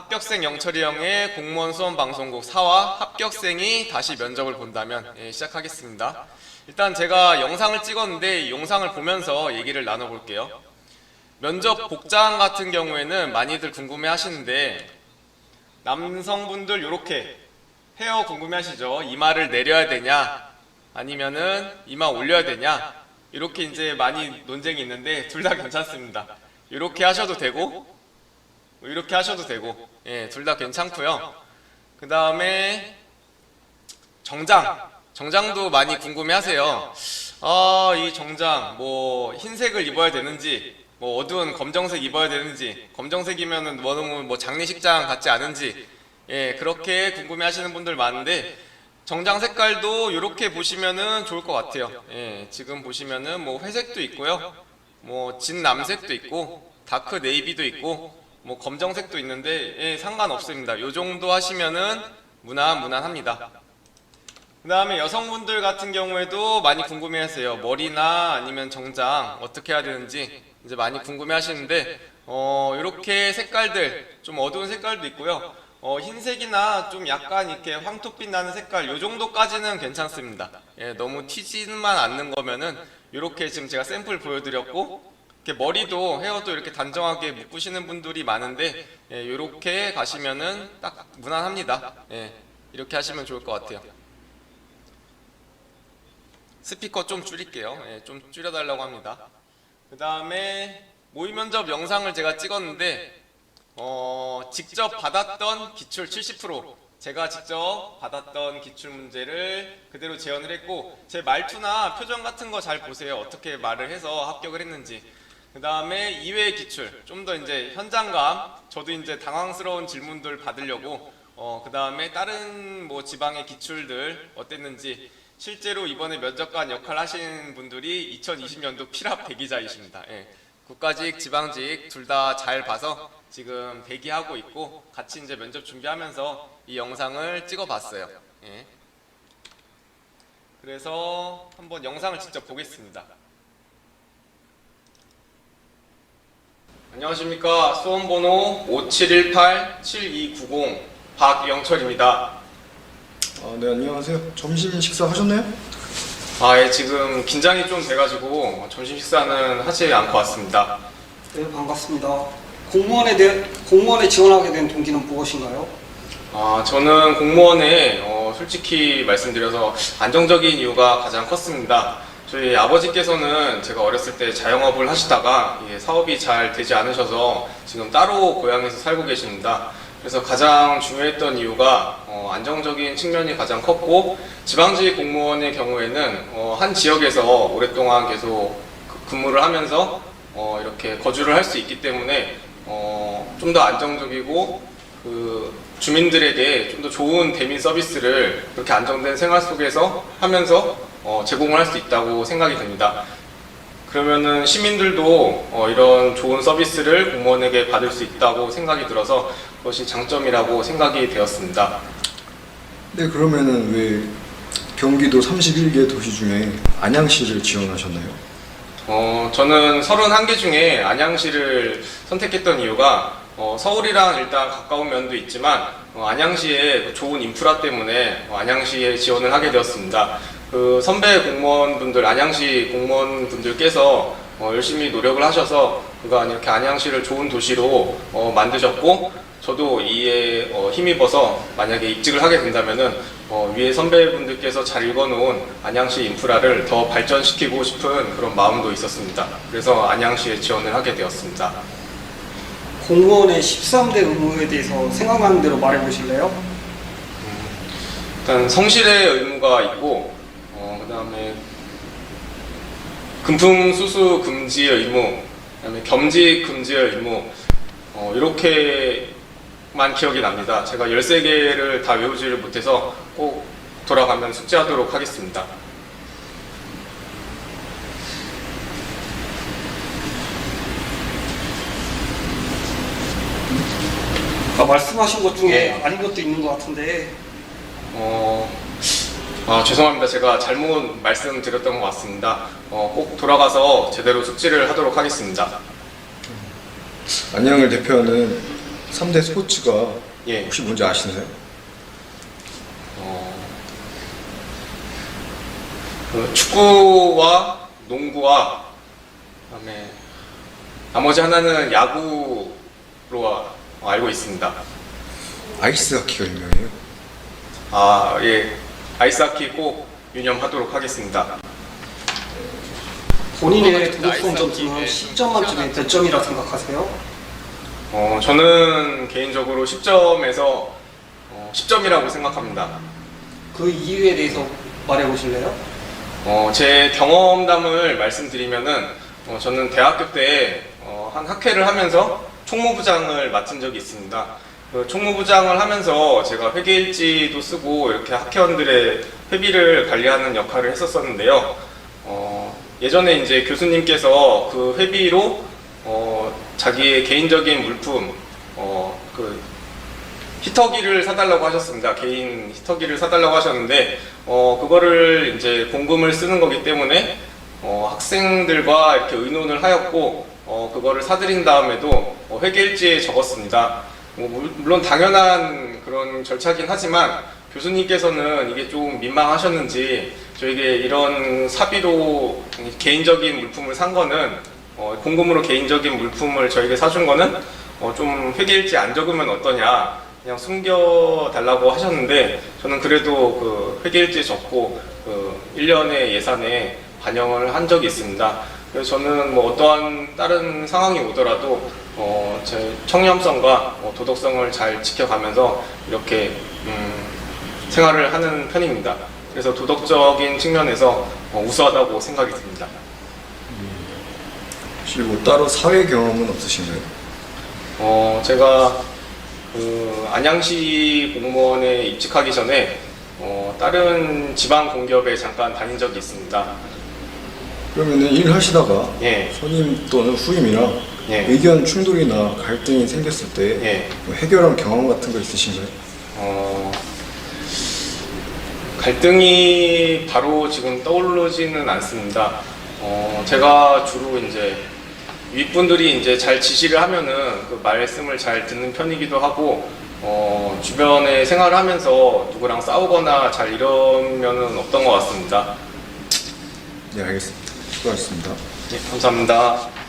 합격생 영철이 형의 공무원 수험 방송국 4화 합격생이 다시 면접을 본다면 예, 시작하겠습니다. 일단 제가 영상을 찍었는데 이 영상을 보면서 얘기를 나눠볼게요. 면접 복장 같은 경우에는 많이들 궁금해 하시는데 남성분들 이렇게 헤어 궁금해 하시죠? 이마를 내려야 되냐 아니면은 이마 올려야 되냐 이렇게 이제 많이 논쟁이 있는데 둘 다 괜찮습니다. 이렇게 하셔도 되고 뭐 이렇게 하셔도 되고 예, 둘 다 괜찮고요. 그 다음에 정장 정장도 많이 궁금해하세요. 아, 이 정장 뭐 흰색을 입어야 되는지 뭐 어두운 검정색 입어야 되는지 검정색이면은 뭐 너무 뭐 장례식장 같지 않은지 예 그렇게 궁금해하시는 분들 많은데 정장 색깔도 이렇게 보시면은 좋을 것 같아요. 예 지금 보시면은 뭐 회색도 있고요, 뭐 진남색도 있고 다크 네이비도 있고 뭐 검정색도 있는데 예, 상관없습니다. 요 정도 하시면은 무난 무난합니다. 그 다음에 여성분들 같은 경우에도 많이 궁금해하세요. 머리나 아니면 정장 어떻게 해야 되는지 이제 많이 궁금해하시는데 어 이렇게 색깔들 좀 어두운 색깔도 있고요. 어 흰색이나 좀 약간 이렇게 황토빛 나는 색깔 요 정도까지는 괜찮습니다. 예, 너무 튀지만 않는 거면은 이렇게 지금 제가 샘플 보여드렸고 이렇게 머리도 헤어도 이렇게 단정하게 묶으시는 분들이 많은데 예, 이렇게 가시면은 딱 무난합니다. 예, 이렇게 하시면 좋을 것 같아요. 스피커 좀 줄일게요. 예, 좀 줄여달라고 합니다. 그 다음에 모의 면접 영상을 제가 찍었는데 어, 직접 받았던 기출 70% 제가 직접 받았던 기출 문제를 그대로 재현을 했고 제 말투나 표정 같은 거 잘 보세요. 어떻게 말을 해서 합격을 했는지. 그 다음에 2회 기출 좀 더 이제 현장감 저도 이제 당황스러운 질문들 받으려고 어, 그 다음에 다른 뭐 지방의 기출들 어땠는지 실제로 이번에 면접관 역할 하신 분들이 2020년도 필합 대기자이십니다. 예. 국가직, 지방직 둘 다 잘 봐서 지금 대기하고 있고 같이 이제 면접 준비하면서 이 영상을 찍어봤어요. 예. 그래서 한번 영상을 직접 보겠습니다. 안녕하십니까 수험번호 5718-7290 박영철입니다. 아, 네, 안녕하세요. 점심 식사 하셨나요? 아, 예, 지금 긴장이 좀 돼가지고 점심 식사는 하지 않고 왔습니다. 네, 반갑습니다. 공무원에 대해 공무원에 지원하게 된 동기는 무엇인가요? 아, 저는 공무원에 어, 솔직히 말씀드려서 안정적인 이유가 가장 컸습니다. 저희 아버지께서는 제가 어렸을 때 자영업을 하시다가 사업이 잘 되지 않으셔서 지금 따로 고향에서 살고 계십니다. 그래서 가장 중요했던 이유가 어, 안정적인 측면이 가장 컸고 지방직 공무원의 경우에는 어, 한 지역에서 오랫동안 계속 그- 근무를 하면서 어, 이렇게 거주를 할 수 있기 때문에 어, 좀더 안정적이고 그 주민들에게 좀 더 좋은 대민 서비스를 그렇게 안정된 생활 속에서 하면서 어, 제공을 할 수 있다고 생각이 됩니다. 그러면은 시민들도 어, 이런 좋은 서비스를 공무원에게 받을 수 있다고 생각이 들어서 그것이 장점이라고 생각이 되었습니다. 네, 그러면은 왜 경기도 31개 도시 중에 안양시를 지원하셨나요? 어, 저는 31개 중에 안양시를 선택했던 이유가 어, 서울이랑 일단 가까운 면도 있지만 어, 안양시의 그 좋은 인프라 때문에 어, 안양시에 지원을 하게 되었습니다. 그 선배 공무원분들, 안양시 공무원분들께서 어, 열심히 노력을 하셔서 그간 이렇게 안양시를 좋은 도시로 어, 만드셨고 저도 이에 어, 힘입어서 만약에 입직을 하게 된다면은 어, 위에 선배분들께서 잘 읽어놓은 안양시 인프라를 더 발전시키고 싶은 그런 마음도 있었습니다. 그래서 안양시에 지원을 하게 되었습니다. 공무원의 13대 의무에 대해서 생각나는 대로 말해 보실래요? 일단 성실의 의무가 있고 어, 그다음에 금품 수수 금지의 의무, 그다음에 겸직 금지의 의무 어, 이렇게만 기억이 납니다. 제가 13개를 다 외우지를 못해서 꼭 돌아가면 숙지하도록 하겠습니다. 아까 말씀하신 것 중에 네. 아닌 것도 있는 것 같은데 어, 아, 죄송합니다. 제가 잘못 말씀드렸던 것 같습니다. 어, 꼭 돌아가서 제대로 숙지를 하도록 하겠습니다. 안양을 대표하는 3대 스포츠가 예. 혹시 뭔지 아시나요? 어, 그 축구와 농구와 그다음에 나머지 하나는 야구로 아- 알고 있습니다. 아이스 하키가 유명해요. 아, 예. 아이스하키 꼭 유념하도록 하겠습니다. 본인의 그 도덕성 점수는 예, 10점 만점에 몇 점이라 생각하세요? 어, 저는 개인적으로 10점에서 어, 10점이라고 생각합니다. 그 이유에 대해서 말해 보실래요? 어, 제 경험담을 말씀드리면은 어, 저는 대학교 때 어, 한 학회를 하면서 총무부장을 맡은 적이 있습니다. 그 총무부장을 하면서 제가 회계일지도 쓰고 이렇게 학회원들의 회비를 관리하는 역할을 했었었는데요. 어, 예전에 이제 교수님께서 그 회비로 어, 자기의 개인적인 물품, 어, 그 히터기를 사달라고 하셨습니다. 개인 히터기를 사달라고 하셨는데, 어, 그거를 이제 공금을 쓰는 거기 때문에, 어, 학생들과 이렇게 의논을 하였고, 어, 그거를 사드린 다음에도 어, 회계일지에 적었습니다. 뭐, 물- 물론 당연한 그런 절차긴 하지만, 교수님께서는 이게 좀 민망하셨는지, 저에게 이런 사비로 개인적인 물품을 산 거는, 어, 공금으로 개인적인 물품을 저에게 사준 거는 어, 좀 회계일지 안 적으면 어떠냐 그냥 숨겨달라고 하셨는데 저는 그래도 그 회계일지 적고 그 1년의 예산에 반영을 한 적이 있습니다. 그래서 저는 뭐 어떠한 다른 상황이 오더라도 어, 제 청렴성과 어, 도덕성을 잘 지켜가면서 이렇게 음, 생활을 하는 편입니다. 그래서 도덕적인 측면에서 어, 우수하다고 생각이 듭니다. 혹시 뭐 따로 사회 경험은 없으신가요? 어, 제가 그 안양시 공무원에 입직하기 전에 어, 다른 지방 공기업에 잠깐 다닌 적이 있습니다. 그러면은 일 하시다가 예, 선임 또는 후임이랑 예, 의견 충돌이나 갈등이 생겼을 때 예. 뭐 해결한 경험 같은 거 있으신가요? 어, 갈등이 바로 지금 떠오르지는 않습니다. 어, 제가 주로 이제 윗분들이 이제 잘 지시를 하면은 그 말씀을 잘 듣는 편이기도 하고 어, 주변에 생활하면서 누구랑 싸우거나 잘 이러면은 없던 것 같습니다. 네 알겠습니다. 수고하셨습니다. 네, 감사합니다.